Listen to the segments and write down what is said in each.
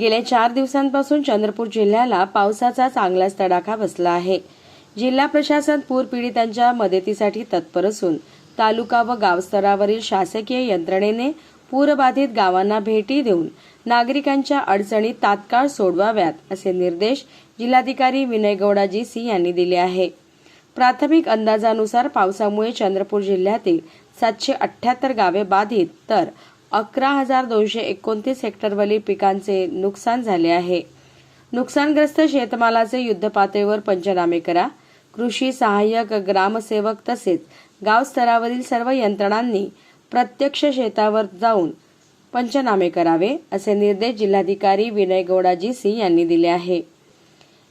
गेल्या चार दिवसांपासून चंद्रपूर जिल्ह्याला पावसाचा चांगलाच तडाखा बसला आहे. जिल्हा प्रशासन पूर पीडितांच्या मदतीसाठी तत्पर असून तालुका व गावस्तरावरील शासकीय यंत्रणेने पूरबाधित गावांना भेटी देऊन नागरिकांच्या अडचणी तात्काळ सोडवाव्यात असे निर्देश जिल्हाधिकारी विनय गौडाजी सिंह यांनी दिले आहे. प्राथमिक अंदाजानुसार पावसामुळे चंद्रपूर जिल्ह्यातील सातशे अठ्याहत्तर गावे बाधित तर अकरा हजार दोनशे एकोणतीस हेक्टरवरील पिकांचे नुकसान झाले आहे. नुकसानग्रस्त शेतमालाचे युद्धपातळीवर पंचनामे करा. कृषी सहाय्यक ग्रामसेवक तसेच गाव स्तरावरील सर्व यंत्रणांनी प्रत्यक्ष शेतावर जाऊन पंचनामे करावे असे निर्देश जिल्हाधिकारी विनय गौडाजी सिंह यांनी दिले आहे.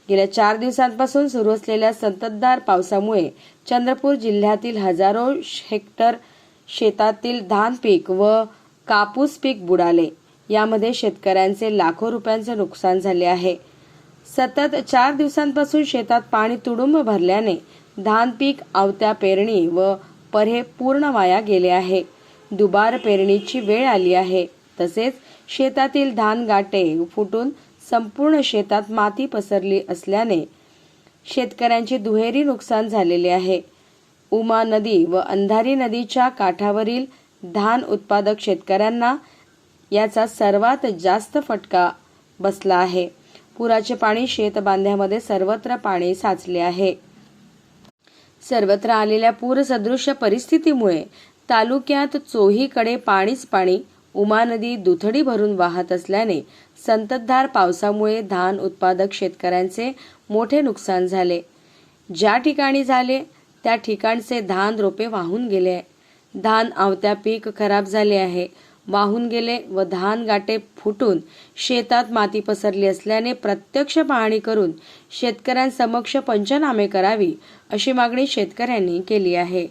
गेल्या चार दिवसांपासून सुरू असलेल्या संततधार पावसामुळे चंद्रपूर जिल्ह्यातील हजारो हेक्टर शेतातील धान पीक व कापूस पीक बुडाले. यामध्ये शेतकऱ्यांचे लाखो रुपयांचे नुकसान झाले आहे. सतत चार दिवसांपासून शेतात पाणी तुडुंब भरल्याने धान पीक आवत्या पेरणी व परहे पूर्ण वाया गेले आहे. दुबार पेरणीची वेळ आली आहे. तसेच शेतातील धान गाटे फुटून संपूर्ण शेतात माती पसरली असल्याने शेतकऱ्यांचे दुहेरी नुकसान झालेले आहे. उमा नदी व अंधारी नदीच्या काठावरील धान उत्पादक शेतकऱ्यांना याचा सर्वात जास्त फटका बसला आहे. पुराचे पाणी शेतबांध्यामध्ये सर्वत्र पाणी साचले आहे. सर्वत्र आलेल्या पूरसदृश्य परिस्थितीमुळे तालुक्यात चोहीकडे पाणीच पाणी उमा नदी दुथडी भरून वाहत असल्याने संततधार पावसामुळे धान उत्पादक शेतकऱ्यांचे मोठे नुकसान झाले. ज्या ठिकाणी झाले त्या ठिकाणचे धान रोपे वाहून गेले. धान आवत्या पीक खराब झाले आहे. वाहून गेले व धान गाटे फुटून शेतात माती पसरली असल्याने प्रत्यक्ष पाहणी करून शेतकऱ्यांसमक्ष पंचनामे करावी अशी मागणी शेतकऱ्यांनी केली आहे.